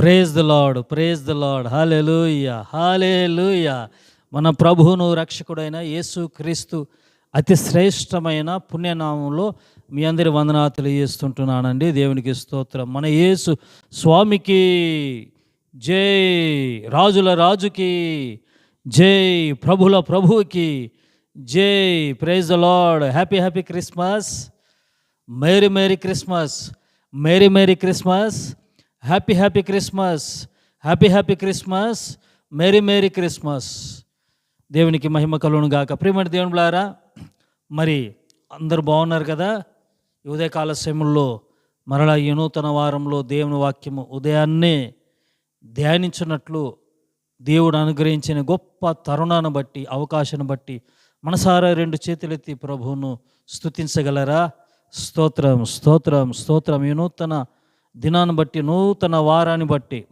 Praise the Lord praise the Lord hallelujah మన ప్రభువును రక్షకుడైన యేసు క్రీస్తు అతి శ్రేష్టమైన పుణ్యనామంలో మీ అందరి వందనా తెలియజేస్తుంటున్నానండి. దేవునికి స్తోత్రం. మన యేసు స్వామికి జై రాజుల రాజుకి జై ప్రభుల ప్రభువుకి జై praise the Lord happy happy Christmas merry merry Christmas merry merry Christmas happy happy Christmas happy happy Christmas merry merry Christmas దేవునికి మహిమ కలుగును గాక. ప్రియమైన దేవునిలారా మరి అందరు బాగున్నారు కదా? ఉదయకాల సమయంలో మరలా ఈ నూతన వారంలో దేవుని వాక్యము ఉదయాన్నే ధ్యానించినట్లు దేవుడు అనుగ్రహించిన గొప్ప తరుణాన్ని బట్టి అవకాశాన్ని బట్టి మనసారా రెండు చేతులెత్తి ప్రభువును స్తుతించగలరా? స్తోత్రం స్తోత్రం స్తోత్రం. ఈ నూతన దినాన్ని బట్టి నూతన వారాన్ని బట్టి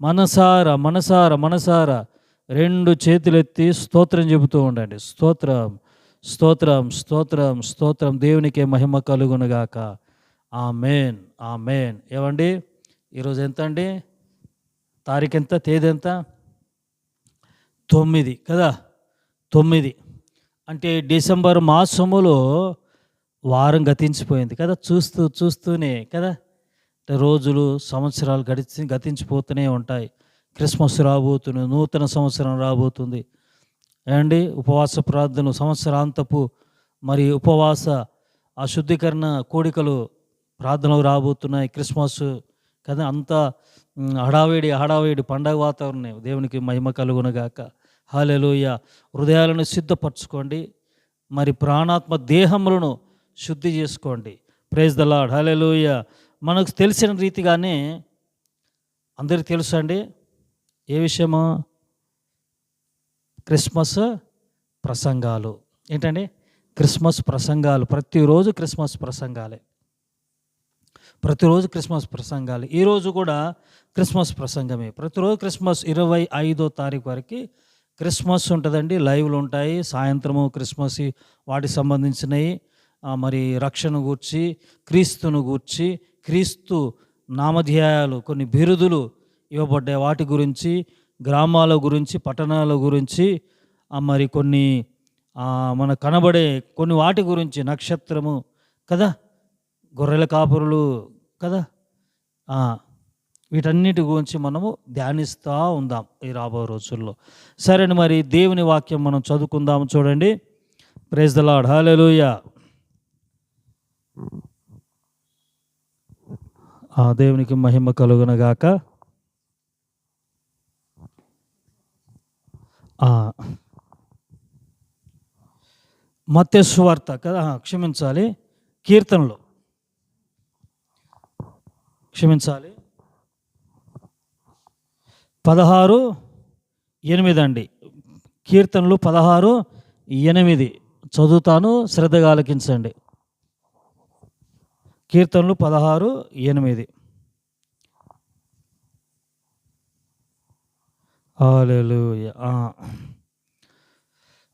మనసార మనసార మనసార రెండు చేతులెత్తి స్తోత్రం చెబుతూ ఉండండి. స్తోత్రం స్తోత్రం స్తోత్రం స్తోత్రం. దేవునికే మహిమ కలుగునుగాక. ఆ మేన్ ఆ మేన్ ఏమండి? ఈరోజు ఎంత అండి తారీఖు ఎంత తేదీ ఎంత తొమ్మిది కదా? తొమ్మిది. అంటే డిసెంబర్ మాసములో వారం గతించిపోయింది కదా? చూస్తూ చూస్తూనే కదా? రోజులు సంవత్సరాలు గడిచి గతించిపోతూనే ఉంటాయి. క్రిస్మస్ రాబోతుంది నూతన సంవత్సరం రాబోతుంది. ఏమండి? ఉపవాస ప్రార్థనలు సంవత్సరాంతపు మరి ఉపవాస ఆ శుద్ధీకరణ కోడికలు ప్రార్థనలు రాబోతున్నాయి. క్రిస్మస్ కదా అంతా హడావేడి హడావిడి హడావిడి పండగ వాతావరణం దేవునికి మహిమ కలుగునగాక. హాలెలూయ హృదయాలను సిద్ధపరచుకోండి. మరి ప్రాణాత్మ దేహములను శుద్ధి చేసుకోండి. ప్రైజ్ ద లాడ్ హాలెలూయ మనకు తెలిసిన రీతిగానే అందరికి తెలుసు అండి. ఏ విషయమో? క్రిస్మస్ ప్రసంగాలు. ఏంటండి? క్రిస్మస్ ప్రసంగాలు. ప్రతిరోజు క్రిస్మస్ ప్రసంగాలే. ప్రతిరోజు క్రిస్మస్ ప్రసంగాలు. ఈరోజు కూడా క్రిస్మస్ ప్రసంగమే. ప్రతిరోజు క్రిస్మస్ ఇరవై ఐదో తారీఖు వరకు క్రిస్మస్ ఉంటుందండి. లైవ్లు ఉంటాయి. సాయంత్రము క్రిస్మస్ వాటికి సంబంధించినవి మరి రక్షణ గూర్చి క్రీస్తును గూర్చి క్రీస్తు నామధ్యాయాలు కొన్ని బిరుదులు ఇవ్వబడ్డాయి. వాటి గురించి గ్రామాల గురించి పట్టణాల గురించి మరి కొన్ని మన కనబడే కొన్ని వాటి గురించి నక్షత్రము కదా? గొర్రెల కాపురులు కదా? వీటన్నిటి గురించి మనము ధ్యానిస్తూ ఉందాం ఈ రాబో రోజుల్లో. సరే మరి దేవుని వాక్యం మనం చదువుకుందాం చూడండి. ప్రేజ్ ద లాడ్ ఆ దేవునికి మహిమ కలుగునగాక. ఆ, కదా క్షమించాలి. కీర్తనలో. క్షమించాలి. పదహారు ఎనిమిది అండి. కీర్తనలు పదహారు ఎనిమిది. చదువుతాను శ్రద్ధగా ఆలకించండి. కీర్తనలు పదహారు ఎనిమిది.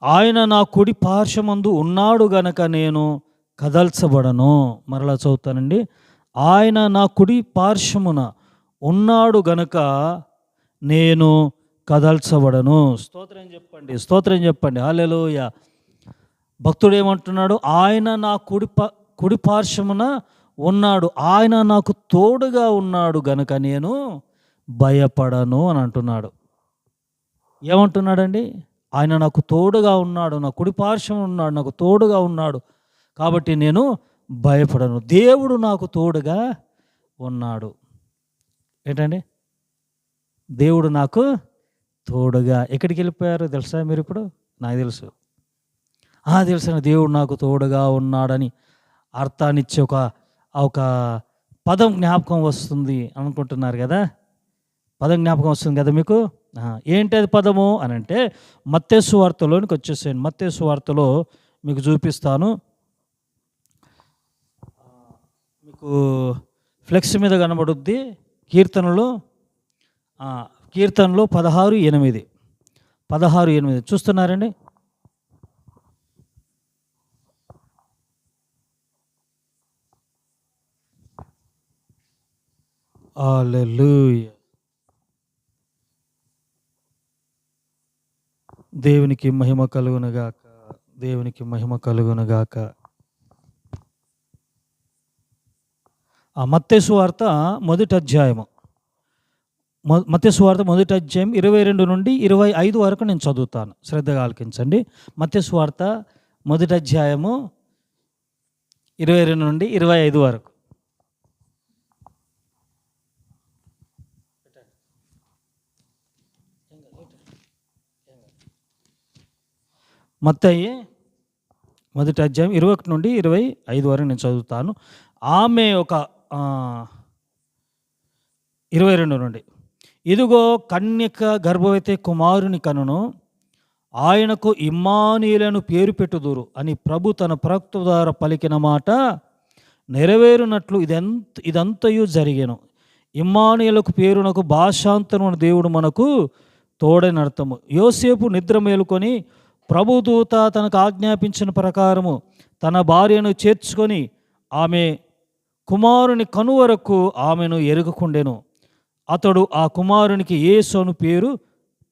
ఆయన నా కుడి పార్శ్వమందు ఉన్నాడు గనక నేను కదల్చబడను. మరలా చదువుతానండి. ఆయన నా కుడి పార్శ్వమున ఉన్నాడు గనక నేను కదల్చబడను. స్తోత్రం చెప్పండి స్తోత్రం చెప్పండి. హాలెలూయ భక్తుడు ఏమంటున్నాడు? ఆయన నా కుడి ప కుడి పార్శ్వమున ఉన్నాడు. ఆయన నాకు తోడుగా ఉన్నాడు గనుక నేను భయపడను అని అంటున్నాడు. ఏమంటున్నాడండి? ఆయన నాకు తోడుగా ఉన్నాడు నా కుడి పార్శ్వం ఉన్నాడు నాకు తోడుగా ఉన్నాడు కాబట్టి నేను భయపడను. దేవుడు నాకు తోడుగా ఉన్నాడు. ఏంటండి? దేవుడు నాకు తోడుగా. ఎక్కడికి వెళ్ళిపోయారు తెలుసా మీరు ఇప్పుడు? నాకు తెలుసు. ఆ తెలుసు దేవుడు నాకు తోడుగా ఉన్నాడని అర్థాన్నిచ్చే ఒక ఒక పదం జ్ఞాపకం వస్తుంది అనుకుంటున్నారు కదా? పదం జ్ఞాపకం వస్తుంది కదా మీకు? ఏంటి అది పదము అని అంటే మత్తేసు వార్తలోనికి వచ్చేసాను మత్తేసు వార్తలో మీకు చూపిస్తాను. మీకు ఫ్లెక్స్ మీద కనబడుద్ది కీర్తనలో. కీర్తనలో పదహారు ఎనిమిది. పదహారు ఎనిమిది. చూస్తున్నారండి? ఆలెలుయ దేవునికి మహిమ కలుగునుగాక దేవునికి మహిమ కలుగునుగాక ఆ మత్తేసు వార్త మొదటి అధ్యాయము. మత్స్వార్త మొదటి అధ్యాయం ఇరవై రెండు నుండి ఇరవై ఐదు వరకు నేను చదువుతాను. శ్రద్ధగా ఆలకించండి. మత్స్వార్త మొదటి అధ్యాయము ఇరవై రెండు నుండి ఇరవై ఐదు వరకు. మత్తయి మొదటి అధ్యాయం ఇరవై ఒకటి నుండి ఇరవై ఐదు వరకు నేను చదువుతాను. ఆమె ఒక ఇరవై రెండు నుండి ఇదిగో కన్యక గర్భవతి కుమారుని కనును ఆయనకు ఇమ్మానీయులను పేరు పెట్టుదురు అని ప్రభు తన ప్రవక్త ద్వారా పలికిన మాట నెరవేరునట్లు ఇదెంత ఇదంతయు జరిగాను. ఇమ్మానుయలకు పేరునకు భాషాంతరమున దేవుడు మనకు తోడని అర్థము. యోసేపు నిద్ర మేలుకొని ప్రభుదూత తనకు ఆజ్ఞాపించిన ప్రకారము తన భార్యను చేర్చుకొని ఆమె కుమారుని కనువరకు ఆమెను ఎరుగకుండెను. అతడు ఆ కుమారునికి యేసు అను పేరు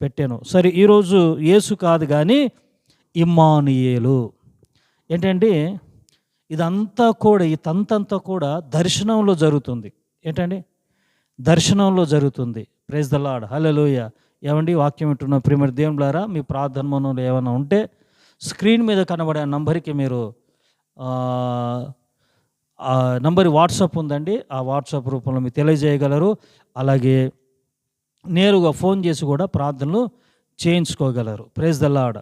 పెట్టాను. సరే ఈరోజు యేసు కాదు కానీ ఇమ్మానుయేలు. ఏంటంటే ఇదంతా కూడా ఈ తంతంతా కూడా దర్శనంలో జరుగుతుంది. ఏంటండి దర్శనంలో జరుగుతుంది. ప్రైజ్ ద లాడ్ హలలోయ ఏమండి? వాక్యం వింటున్న ప్రిమర్ దేవులారా మీ ప్రార్థన మనలో ఏమైనా ఉంటే స్క్రీన్ మీద కనబడే ఆ నంబర్కి మీరు ఆ, నంబర్ వాట్సాప్ ఉందండి. ఆ వాట్సాప్ రూపంలో మీరు తెలియజేయగలరు. అలాగే నేరుగా ఫోన్ చేసి కూడా ప్రార్థనలు చేయించుకోగలరు. ప్రేజ్ దల్లాడ లాడ్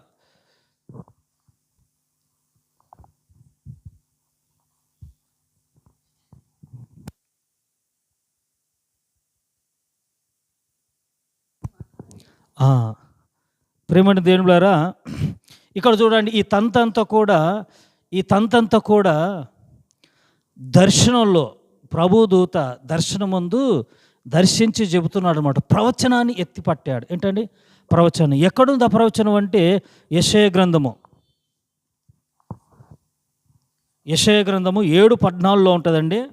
ప్రేమని దేవులారా ఇక్కడ చూడండి ఈ తంతంతా కూడా ఈ తంతంతా కూడా దర్శనంలో ప్రభుదూత దర్శనముందు దర్శించి చెబుతున్నాడు అనమాట ప్రవచనాన్ని ఎత్తిపట్టాడు. ఏంటండి? ప్రవచనం. ఎక్కడుంది ఆ ప్రవచనం అంటే యశయ గ్రంథము. యశయ గ్రంథము ఏడు పద్నాలుగులో ఉంటుందండి.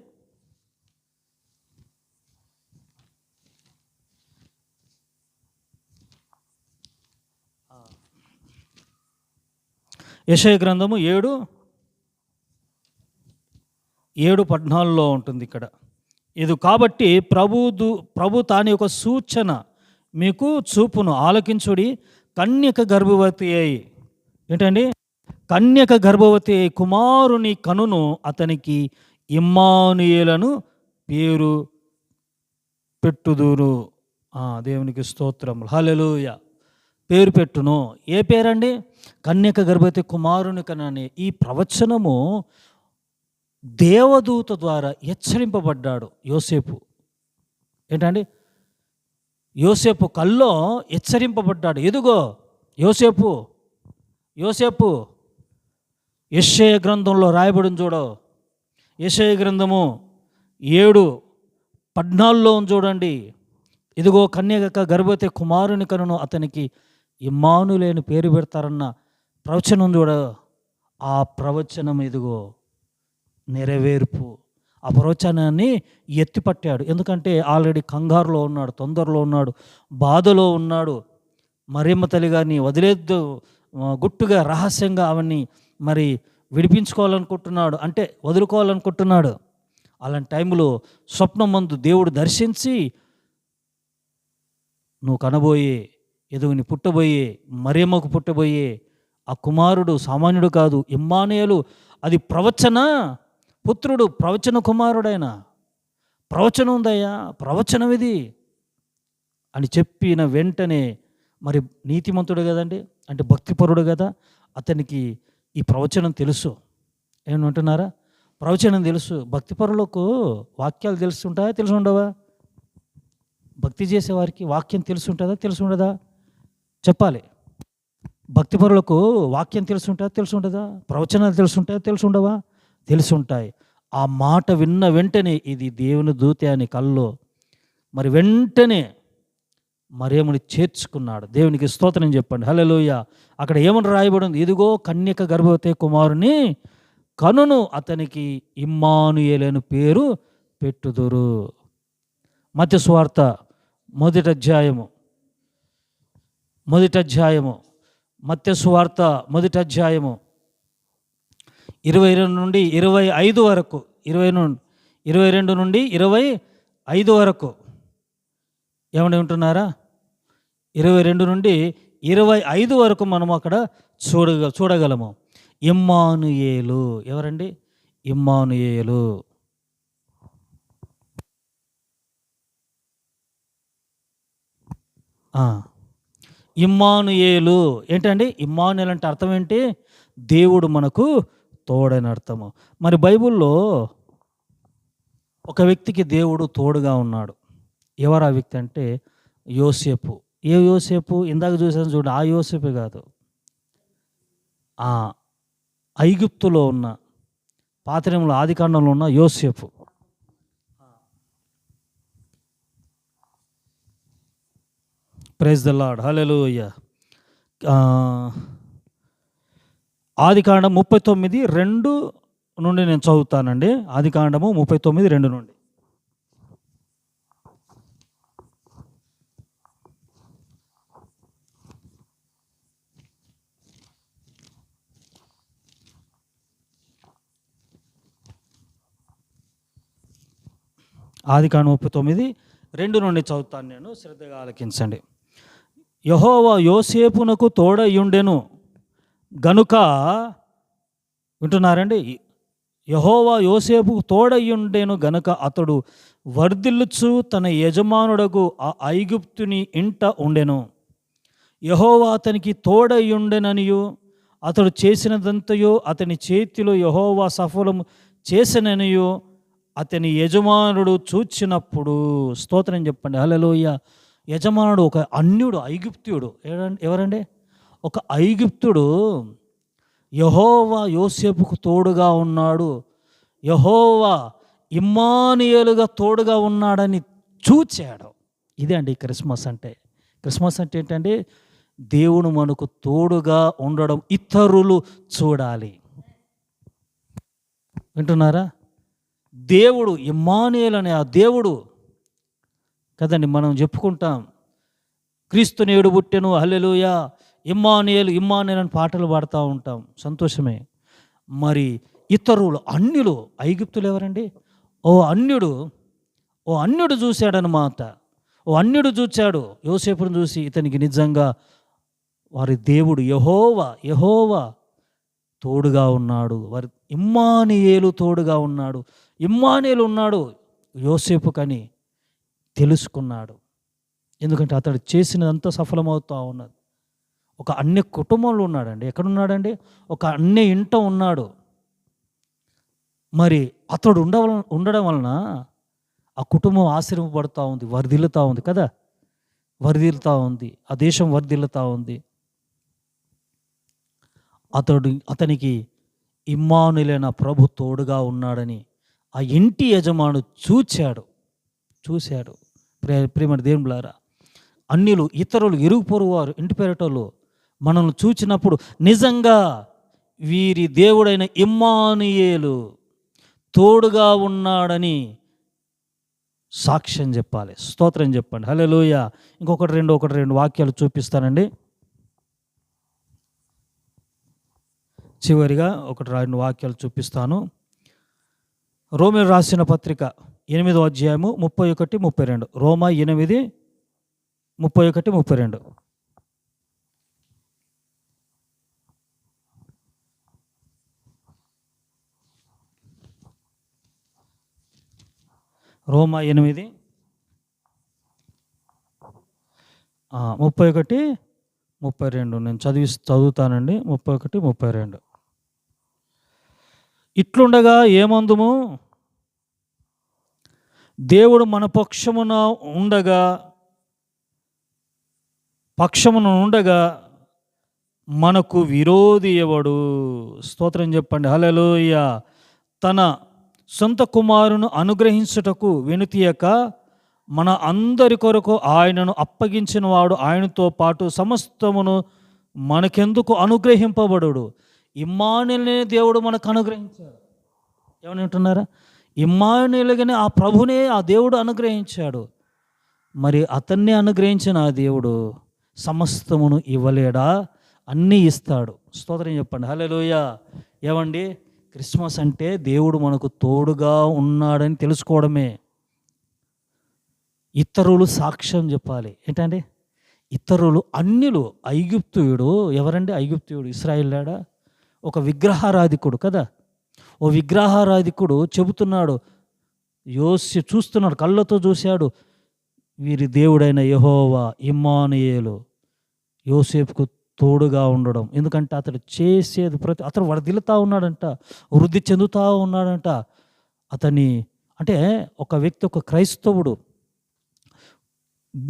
యశయ గ్రంథము ఏడు ఏడు పద్నాలుగులో ఉంటుంది ఇక్కడ. ఇది కాబట్టి ప్రభుదు ప్రభు తాని యొక్క సూచన మీకు చూపును. ఆలకించుడి. కన్యక గర్భవతి అయి ఏంటండి? కన్యక గర్భవతి అయి కుమారుని కనును అతనికి ఇమ్మానుయేలను పేరు పెట్టుదురు. దేవునికి స్తోత్రం హల్లెలూయా. పేరు పెట్టును. ఏ పేరండి? కన్యక గర్భవతి కుమారుని కనని ఈ ప్రవచనము దేవదూత ద్వారా హెచ్చరింపబడ్డాడు యోసేపు. ఏంటండి? యోసేపు కల్లో హెచ్చరింపబడ్డాడు. ఎదుగో యోసేపు యోసేపు యెషయ గ్రంథంలో రాయబడిన చూడో. యెషయ గ్రంథము ఏడు పద్నాలుగులో చూడండి. ఇదిగో కన్యక గర్భవతి కుమారుని కనును అతనికి ఇమ్మానులేని పేరు పెడతారన్న ప్రవచనం చూడ. ఆ ప్రవచనం ఇదిగో నెరవేర్పు. ఆ ప్రవచనాన్ని ఎత్తిపట్టాడు. ఎందుకంటే ఆల్రెడీ కంగారులో ఉన్నాడు తొందరలో ఉన్నాడు బాధలో ఉన్నాడు. మరియమ్మ తల్లి గారిని వదిలేద్దు గుట్టుగా రహస్యంగా అవన్నీ మరి విడిపించుకోవాలనుకుంటున్నాడు. అంటే వదులుకోవాలనుకుంటున్నాడు. అలాంటి టైంలో స్వప్నం మందు దేవుడు దర్శించి నువ్వు కనబోయే ఎదుగుని పుట్టబోయే మరియమ్మకు పుట్టబోయే ఆ కుమారుడు సామాన్యుడు కాదు ఇమ్మానేయులు అది ప్రవచన? పుత్రుడు ప్రవచన కుమారుడైన. ప్రవచనం ఉందయ్యా ప్రవచనం ఇది. అని చెప్పిన వెంటనే మరి నీతిమంతుడు కదండి అంటే భక్తిపరుడు కదా అతనికి ఈ ప్రవచనం తెలుసు. ఏమంటున్నారా ప్రవచనం తెలుసు. భక్తిపరులకు వాక్యాలు తెలుస్తుంటాయా తెలిసి ఉండవా భక్తి చేసేవారికి వాక్యం తెలుసు ఉంటుందా తెలుసు ఉండదా చెప్పాలి. భక్తిపరులకు వాక్యం తెలిసి ఉంటుందా తెలిసి ఉండదా ప్రవచనాలు తెలిసి ఉంటాయా తెలిసి ఉండవా తెలిసి ఉంటాయి ఆ మాట విన్న వెంటనే ఇది దేవుని దూతే అని కల్లో. మరి వెంటనే మరేముని చేర్చుకున్నాడు. దేవునికి స్తోత్రం చెప్పండి. హలోయ అక్కడ ఏమని రాయబడింది? ఇదిగో కన్యక గర్భవతి కుమారుని కనును అతనికి ఇమ్మానుయేలేని పేరు పెట్టుదురు. మధ్య స్వార్థ మొదటి అధ్యాయము మొదటి అధ్యాయము మత్స్సు సువార్త మొదటి అధ్యాయము ఇరవై రెండు నుండి ఇరవై ఐదు వరకు ఇరవై నుండి ఇరవై రెండు నుండి ఇరవై ఐదు వరకు. ఏమని ఉంటున్నారా ఇరవై రెండు నుండి ఇరవై ఐదు వరకు మనం అక్కడ చూడగ చూడగలము. ఇమ్మానుయేలు. ఎవరండి? ఇమ్మానుయేలు. ఆ, ఇమ్మానుయేలు. ఏంటండి? ఇమ్మానుయేలు అంటే అర్థం ఏంటి? దేవుడు మనకు తోడని అర్థము. మరి బైబిల్లో ఒక వ్యక్తికి దేవుడు తోడుగా ఉన్నాడు. ఎవరు ఆ వ్యక్తి అంటే? యోసేపు. ఏ యోసేపు? ఇందాక చూసాను చూడు ఆ యోసేపే కాదు. ఆ ఐగుప్తులో ఉన్న పాత్రంలో ఆదికాండంలో ఉన్న యోసేపు. ప్రైజ్ ద లాడ్ హలెలూయ ఆదికాండం ముప్పై తొమ్మిది రెండు నుండి నేను చదువుతానండి. ఆదికాండము ముప్పై తొమ్మిది రెండు నుండి. ఆదికాండం ముప్పై తొమ్మిది రెండు నుండి చదువుతాను నేను. శ్రద్ధగా ఆలకించండి. యహోవా యోసేపునకు తోడయుండెను గనుక వింటున్నారండి? యహోవా యోసేపు తోడయ్యుండెను గనుక అతడు వర్ధిల్లుచు తన యజమానుడకు ఆ ఐగుప్తుని ఇంట ఉండెను. యహోవా అతనికి తోడయ్యుండెననియు. అతడు చేసినదంతయో అతని చేతిలో యహోవా సఫలం చేసిననియో. అతని యజమానుడు చూచినప్పుడు స్తోత్రం చెప్పండి. హలలోయ యజమానుడు ఒక అన్యుడు ఐగుప్తుడు. ఎవరండి ఎవరండి? ఒక ఐగుప్తుడు యహోవా యోసేపుకు తోడుగా ఉన్నాడు. యహోవా ఇమ్మానియలుగా తోడుగా ఉన్నాడని చూచాడు. ఇదే అండి క్రిస్మస్ అంటే. క్రిస్మస్ అంటే ఏంటంటే దేవుడు మనకు తోడుగా ఉండడం ఇతరులు చూడాలి. వింటున్నారా? దేవుడు ఇమ్మానియల్ అనే ఆ దేవుడు కదండి మనం చెప్పుకుంటాం క్రీస్తు నేడు పుట్టెను హల్లెలుయ ఇమ్మానియలు ఇమ్మానియల్ అని పాటలు పాడుతూ ఉంటాం. సంతోషమే. మరి ఇతరులు అన్యులు ఐగుప్తులు ఎవరండి? ఓ అన్యుడు ఓ అన్యుడు చూశాడనమాట ఓ అన్యుడు చూచాడు యోసేపును చూసి ఇతనికి నిజంగా వారి దేవుడు యహోవా యహోవా తోడుగా ఉన్నాడు. వారి ఇమ్మానియేలు తోడుగా ఉన్నాడు. ఇమ్మానియేలు ఉన్నాడు యోసేపు కని తెలుసుకున్నాడు. ఎందుకంటే అతడు చేసినదంతా సఫలమవుతూ ఉన్నది. ఒక అన్య కుటుంబంలో ఉన్నాడండి. ఎక్కడున్నాడండి? ఒక అన్య ఇంట ఉన్నాడు. మరి అతడు ఉండవ ఉండడం వలన ఆ కుటుంబం ఆశ్రమపడుతూ ఉంది వరదిల్లుతూ ఉంది కదా? వరిదిల్లుతూ ఉంది. ఆ దేశం వరిదిల్లుతూ ఉంది. అతడు అతనికి ఇమ్మానులైన ప్రభు తోడుగా ఉన్నాడని ఆ ఇంటి యజమాను చూచాడు. చూశాడు. ప్రే ప్రేమ దేవులారా అన్యులు ఇతరులు ఇరుగు వారు ఇంటి పేరటోళ్ళు మనల్ని చూచినప్పుడు నిజంగా వీరి దేవుడైన ఇమ్మానుయేలు తోడుగా ఉన్నాడని సాక్ష్యం చెప్పాలి స్తోత్రం చెప్పండి. హలే లోయ ఇంకొకటి రెండు ఒకటి రెండు వాక్యాలు చూపిస్తానండి. చివరిగా ఒకటి రెండు వాక్యాలు చూపిస్తాను. రోమిల్ రాసిన పత్రిక ఎనిమిదో అధ్యాయము ముప్పై ఒకటి ముప్పై రెండు. రోమా ఎనిమిది ముప్పై ఒకటి ముప్పై రెండు. రోమా ఎనిమిది ముప్పై ఒకటి ముప్పై రెండు. నేను చదివి చదువుతానండి. ముప్పై ఒకటి ముప్పై రెండు. ఇట్లుండగా ఏమందుము? దేవుడు మన పక్షమున ఉండగా పక్షమున ఉండగా మనకు విరోధి ఎవడు? స్తోత్రం చెప్పండి. హలలోయ తన సొంత కుమారును అనుగ్రహించుటకు వెనుతీయక మన అందరి కొరకు ఆయనను అప్పగించిన వాడు ఆయనతో పాటు సమస్తమును మనకెందుకు అనుగ్రహింపబడు ఇమ్మానుల్ని దేవుడు మనకు అనుగ్రహించాడు. ఏమని ఉంటున్నారా ఇమ్మానులుగానే ఆ ప్రభునే ఆ దేవుడు అనుగ్రహించాడు. మరి అతన్ని అనుగ్రహించిన ఆ దేవుడు సమస్తమును ఇవ్వలేడా? అన్నీ ఇస్తాడు. స్తోత్రం చెప్పండి. హలోయ ఏమండి? క్రిస్మస్ అంటే దేవుడు మనకు తోడుగా ఉన్నాడని తెలుసుకోవడమే. ఇతరులు సాక్ష్యం చెప్పాలి. ఏంటండి? ఇతరులు అన్యులు. ఐగుప్తుయుడు. ఎవరండి? ఐగుప్తుయుడు. ఇస్రాయిల్లాడా? ఒక విగ్రహారాధికుడు కదా. ఓ విగ్రహారాధికుడు చెబుతున్నాడు. యోసి చూస్తున్నాడు కళ్ళతో చూశాడు. వీరి దేవుడైన యహోవా ఇమ్మానుయేలు యోసేపుకు తోడుగా ఉండడం. ఎందుకంటే అతడు చేసేది ప్రతి అతడు వరదిల్లుతా ఉన్నాడంట వృద్ధి చెందుతూ ఉన్నాడంట. అతని అంటే ఒక వ్యక్తి ఒక క్రైస్తవుడు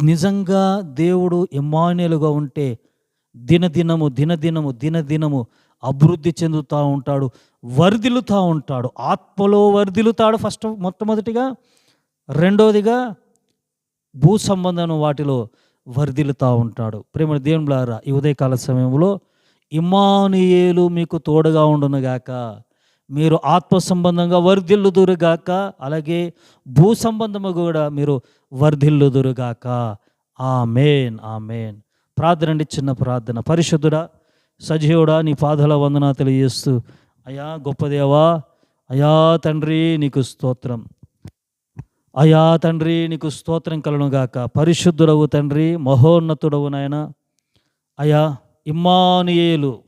నిజంగా దేవుడు ఇమ్మానుయేలుగా ఉంటే దినదినము దినదినము దినదినము అభివృద్ధి చెందుతూ ఉంటాడు వర్ధిల్లుతూ ఉంటాడు. ఆత్మలో వర్ధిల్లుతాడు ఫస్ట్ మొట్టమొదటిగా. రెండవదిగా భూ సంబంధం వాటిలో వర్ధిల్లుతూ ఉంటాడు. ప్రేమ దేవులారా ఈ ఉదయకాల సమయంలో ఇమానుయేలు మీకు తోడుగా ఉండునుగాక మీరు ఆత్మ సంబంధంగా వర్ధిల్లుదురుగాక అలాగే భూ సంబంధము కూడా మీరు వర్ధిల్లుదురుగాక ఆ మేన్ ఆ మేన్ ప్రార్థనండి చిన్న ప్రార్థన. పరిశుద్ధుడా సజీవుడా నీ పాదల వందన తెలియజేస్తూ అయా గొప్పదేవా అయా తండ్రి నీకు స్తోత్రం. అయా తండ్రి నీకు స్తోత్రం కలనుగాక పరిశుద్ధుడవు తండ్రి మహోన్నతుడవు నాయన. అయా ఇమ్మానియేలు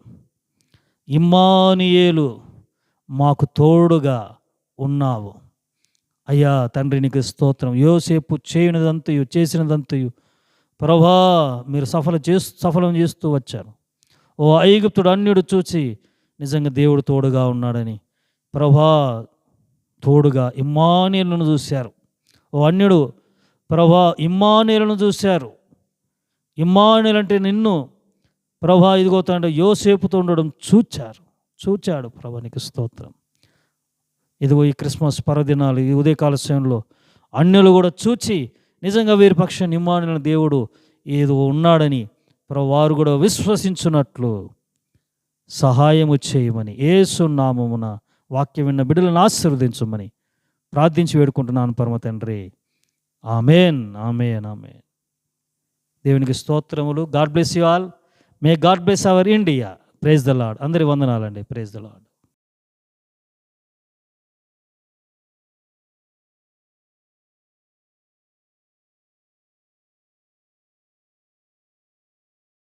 ఇమ్మానియేలు మాకు తోడుగా ఉన్నావు. అయ్యా తండ్రి నీకు స్తోత్రం. యోసేపు చేయనిదంతయు చేసినదంతయు ప్రభా మీరు సఫల చేస్తూ సఫలం చేస్తూ వచ్చారు. ఓ ఐగుప్తుడు అన్యుడు చూచి నిజంగా దేవుడు తోడుగా ఉన్నాడని. ప్రభా తోడుగా ఇమ్మానీయులను చూశారు. ఓ అన్యుడు ప్రభా ఇమ్మానీయులను చూశారు. ఇమ్మానీయులు అంటే నిన్ను. ప్రభా ఇదిగో తండ్రి యోసేపుతో ఉండడం చూచారు. చూచాడు ప్రభానికి స్తోత్రం. ఇదిగో ఈ క్రిస్మస్ పర్వదినాలు ఈ ఉదయకాల సమయంలో అన్యులు కూడా చూచి నిజంగా వీరి పక్షం ఇమ్మానుల దేవుడు ఏదో ఉన్నాడని వారు కూడా విశ్వసించున్నట్లు సహాయము చేయమని ఏసు నామమున వాక్యం విన్న బిడ్డలను ఆశీర్వదించమని ప్రార్థించి వేడుకుంటున్నాను పరమ తండ్రి. Amen amen amen. దేవునికి స్తోత్రములు. God bless you all. May God bless our India. Praise the Lord అందరి వందనాలండి. Praise the lord